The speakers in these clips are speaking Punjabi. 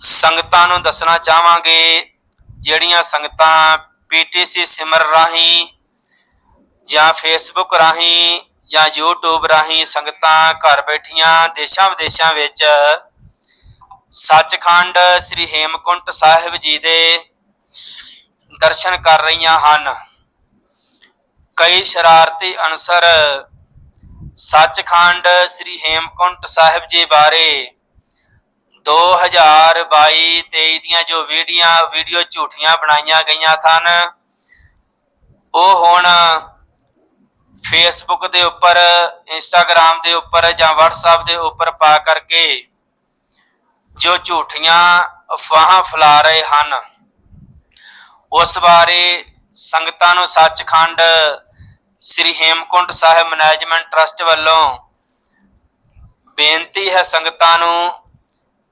ਸੰਗਤਾਂ ਨੂੰ ਦੱਸਣਾ ਚਾਹਾਂਗੇ, ਜਿਹੜੀਆਂ ਸੰਗਤਾਂ ਪੀਟੀਸੀ ਸਿਮਰ ਰਾਹੀਂ ਜਾਂ ਫੇਸਬੁੱਕ ਰਾਹੀਂ ਜਾਂ YouTube ਰਾਹੀਂ ਸੰਗਤਾਂ ਘਰ ਬੈਠੀਆਂ ਦੇਸ਼ਾਂ ਵਿਦੇਸ਼ਾਂ ਵਿੱਚ, ਸੱਚਖੰਡ ਸ੍ਰੀ ਹੇਮਕੁੰਟ ਸਾਹਿਬ ਜੀ ਦੇ ਦਰਸ਼ਨ ਕਰ ਰਹੀਆਂ ਹਨ। ਕਈ ਸ਼ਰਾਰਤੀ ਅਨਸਰ ਸੱਚਖੰਡ ਸ੍ਰੀ ਹੇਮਕੁੰਟ ਸਾਹਿਬ ਜੀ ਬਾਰੇ 2022-23 ਦੀਆਂ ਜੋ ਵੀਡੀਓ ਵੀਡੀਓ ਝੂਠੀਆਂ ਬਣਾਈਆਂ ਗਈਆਂ ਸਨ, ਉਹ ਹੁਣ ਫੇਸਬੁੱਕ ਦੇ ਉੱਪਰ ਇੰਸਟਾਗ੍ਰam ਦੇ ਉੱਪਰ ਜਾਂ WhatsApp ਦੇ ਉੱਪਰ ਪਾ ਕਰਕੇ ਜੋ ਝੂਠੀਆਂ ਅਫਵਾਹਾਂ ਫੈਲਾ ਰਹੇ ਹਨ, ਉਸ ਬਾਰੇ ਸੰਗਤਾਂ ਨੂੰ ਸੱਚਖੰਡ ਸ੍ਰੀ ਹੇਮਕੁੰਟ ਸਾਹਿਬ ਮੈਨੇਜਮੈਂਟ ਟਰਸਟ ਵੱਲੋਂ ਬੇਨਤੀ ਹੈ ਸੰਗਤਾਂ ਨੂੰ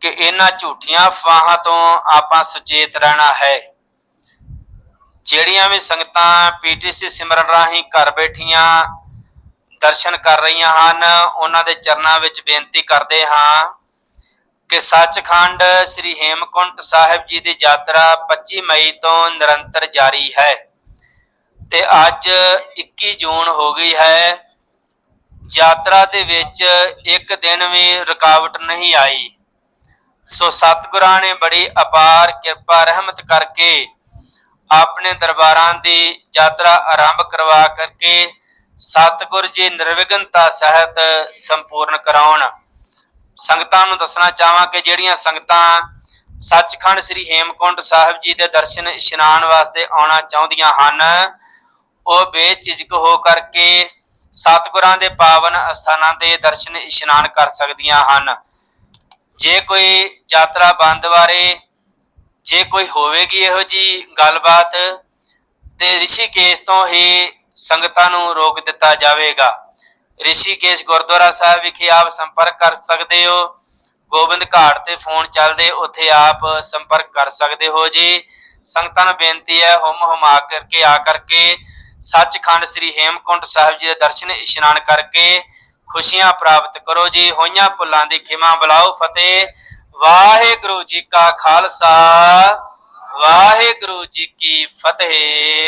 ਕਿ ਇਹਨਾਂ ਝੂਠੀਆਂ ਅਫਵਾਹਾਂ ਤੋਂ ਆਪਾਂ ਸੁਚੇਤ ਰਹਿਣਾ ਹੈ। ਜਿਹੜੀਆਂ ਵੀ ਸੰਗਤਾਂ ਪੀਟੀਸੀ ਸਿਮਰਨ ਰਾਹੀਂ ਘਰ ਬੈਠੀਆਂ ਦਰਸ਼ਨ ਕਰ ਰਹੀਆਂ ਹਨ, ਉਹਨਾਂ ਦੇ ਚਰਨਾਂ ਵਿੱਚ ਬੇਨਤੀ ਕਰਦੇ ਹਾਂ ਕਿ ਸੱਚਖੰਡ ਸ੍ਰੀ ਹੇਮਕੁੰਟ ਸਾਹਿਬ ਜੀ ਦੀ ਯਾਤਰਾ 25 ਮਈ ਤੋਂ ਨਿਰੰਤਰ ਜਾਰੀ ਹੈ ਤੇ ਅੱਜ 21 ਜੂਨ ਹੋ ਗਈ ਹੈ। ਯਾਤਰਾ ਦੇ ਵਿੱਚ ਇੱਕ ਦਿਨ ਵੀ ਰੁਕਾਵਟ ਨਹੀਂ ਆਈ। ਸੋ ਸਤਿਗੁਰਾਂ ਨੇ ਬੜੀ ਅਪਾਰ ਕਿਰਪਾ ਰਹਿਮਤ ਕਰਕੇ ਆਪਣੇ ਦਰਬਾਰਾਂ ਦੀ ਯਾਤਰਾ ਆਰੰਭ ਕਰਵਾ ਕਰਕੇ ਸਤਿਗੁਰ ਜੀ ਨਿਰਵਿਘਨਤਾ ਸਹਿਤ ਸੰਪੂਰਨ ਕਰਾਉਣ। ਸੰਗਤਾਂ ਨੂੰ ਦੱਸਣਾ ਚਾਹਾਂ ਕਿ ਜਿਹੜੀਆਂ ਸੰਗਤਾਂ ਸੱਚਖੰਡ ਸ੍ਰੀ ਹੇਮਕੁੰਟ ਸਾਹਿਬ ਜੀ ਦੇ ਦਰਸ਼ਨ ਇਸ਼ਨਾਨ ਵਾਸਤੇ ਆਉਣਾ ਚਾਹੁੰਦੀਆਂ ਹਨ, ਉਹ ਬੇਝਿਜਕ ਹੋ ਕਰਕੇ ਸਤਿਗੁਰਾਂ ਦੇ ਪਾਵਨ ਅਸਥਾਨਾਂ ਦੇ ਦਰਸ਼ਨ ਇਸ਼ਨਾਨ ਕਰ ਸਕਦੀਆਂ ਹਨ। ਜੇ ਕੋਈ ਯਾਤਰਾ ਬੰਦ ਬਾਰੇ, ਜੇ ਕੋਈ ਹੋਵੇਗੀ ਇਹੋ ਜੀ ਗੱਲਬਾਤ, ਤੇ ਰਿਸ਼ੀਕੇਸ਼ ਤੋਂ ਹੀ ਸੰਗਤਾਂ ਨੂੰ ਰੋਕ ਦਿੱਤਾ ਜਾਵੇਗਾ। ਰਿਸ਼ੀਕੇਸ਼ ਗੁਰਦੁਆਰਾ ਸਾਹਿਬ ਵਿਖੇ ਆਪ ਸੰਪਰਕ ਕਰ ਸਕਦੇ ਹੋ। ਗੋਬਿੰਦ ਘਾਟ ਤੇ ਫੋਨ ਚੱਲਦੇ ਉੱਥੇ ਆਪ ਸੰਪਰਕ ਕਰ ਸਕਦੇ ਹੋ ਜੀ। ਸੰਗਤਾਂ ਨੂੰ ਬੇਨਤੀ ਹੈ, ਹੁਮ ਹੁਮਾ ਕਰਕੇ ਆ ਕਰਕੇ ਸੱਚਖੰਡ ਸ੍ਰੀ ਹੇਮਕੁੰਟ ਸਾਹਿਬ ਜੀ ਦੇ ਦਰਸ਼ਨ ਇਸ਼ਨਾਨ ਕਰਕੇ ਖੁਸ਼ੀਆਂ ਪ੍ਰਾਪਤ ਕਰੋ ਜੀ, ਹੋਈਆਂ ਭੁੱਲਾਂ ਦੀ ਖਿਮਾ ਬੁਲਾਓ ਫਤਿਹ। ਵਾਹਿਗੁਰੂ ਜੀ ਕਾ ਖਾਲਸਾ, ਵਾਹਿਗੁਰੂ ਜੀ ਕੀ ਫਤਿਹ।